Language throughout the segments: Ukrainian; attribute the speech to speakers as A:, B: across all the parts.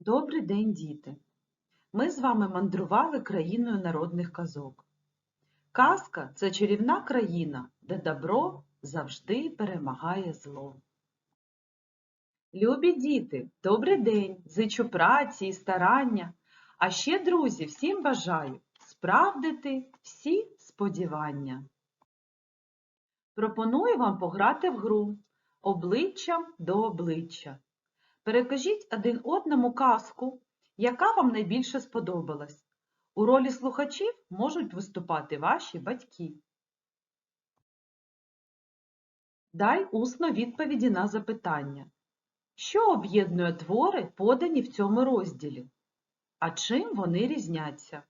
A: Добрий день, діти! Ми з вами мандрували країною народних казок. Казка це чарівна країна, де добро завжди перемагає зло. Любі діти, добрий день! Зичу праці і старання. А ще, друзі, всім бажаю справдити всі сподівання. Пропоную вам пограти в гру обличчям до обличчя. Перекажіть один одному казку, яка вам найбільше сподобалась. У ролі слухачів можуть виступати ваші батьки. Дай усно відповіді на запитання. Що об'єднує твори, подані в цьому розділі? А чим вони різняться?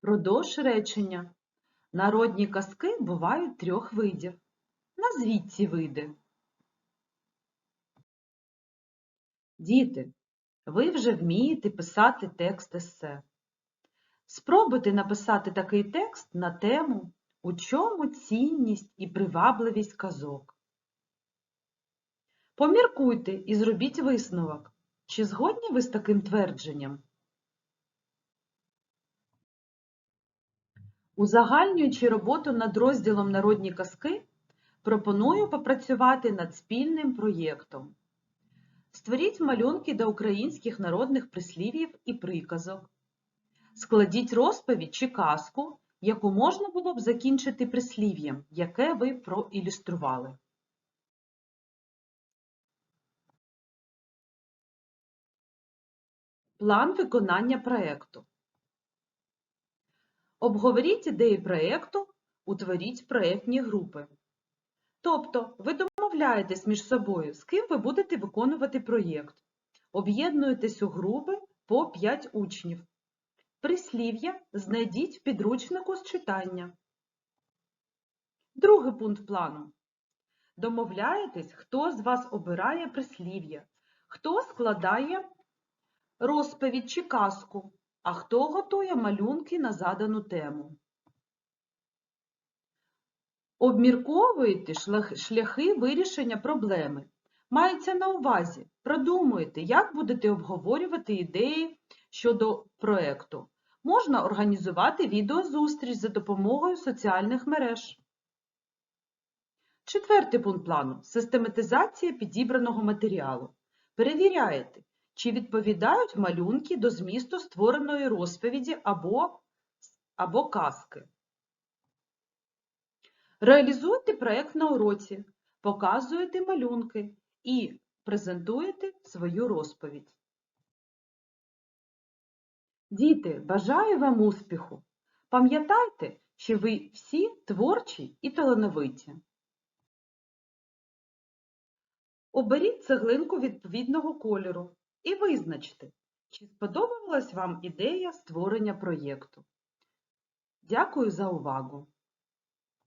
A: Продовж речення. Народні казки бувають трьох видів. Назвіть ці види. Діти, ви вже вмієте писати текст есе. Спробуйте написати такий текст на тему «У чому цінність і привабливість казок». Поміркуйте і зробіть висновок. Чи згодні ви з таким твердженням? Узагальнюючи роботу над розділом Народні казки, пропоную попрацювати над спільним проєктом. Створіть малюнки до українських народних прислів'їв і приказок. Складіть розповідь чи казку, яку можна було б закінчити прислів'ям, яке ви проілюстрували. План виконання проєкту. Обговоріть ідеї проєкту, утворіть проєктні групи. Тобто, ви домовляєтесь між собою, з ким ви будете виконувати проєкт. Об'єднуєтесь у групи по 5 учнів. Прислів'я знайдіть в підручнику з читання. Другий пункт плану. Домовляєтесь, хто з вас обирає прислів'я, хто складає розповідь чи казку, а хто готує малюнки на задану тему. Обмірковуєте шляхи вирішення проблеми. Мається на увазі, продумуєте, як будете обговорювати ідеї щодо проєкту. Можна організувати відеозустріч за допомогою соціальних мереж. Четвертий пункт плану систематизація підібраного матеріалу. Перевіряєте, чи відповідають малюнки до змісту створеної розповіді або, або казки. Реалізуйте проєкт на уроці, показуєте малюнки і презентуєте свою розповідь. Діти, бажаю вам успіху! Пам'ятайте, що ви всі творчі і талановиті. Оберіть цеглинку відповідного кольору і визначте, чи сподобалась вам ідея створення проєкту. Дякую за увагу!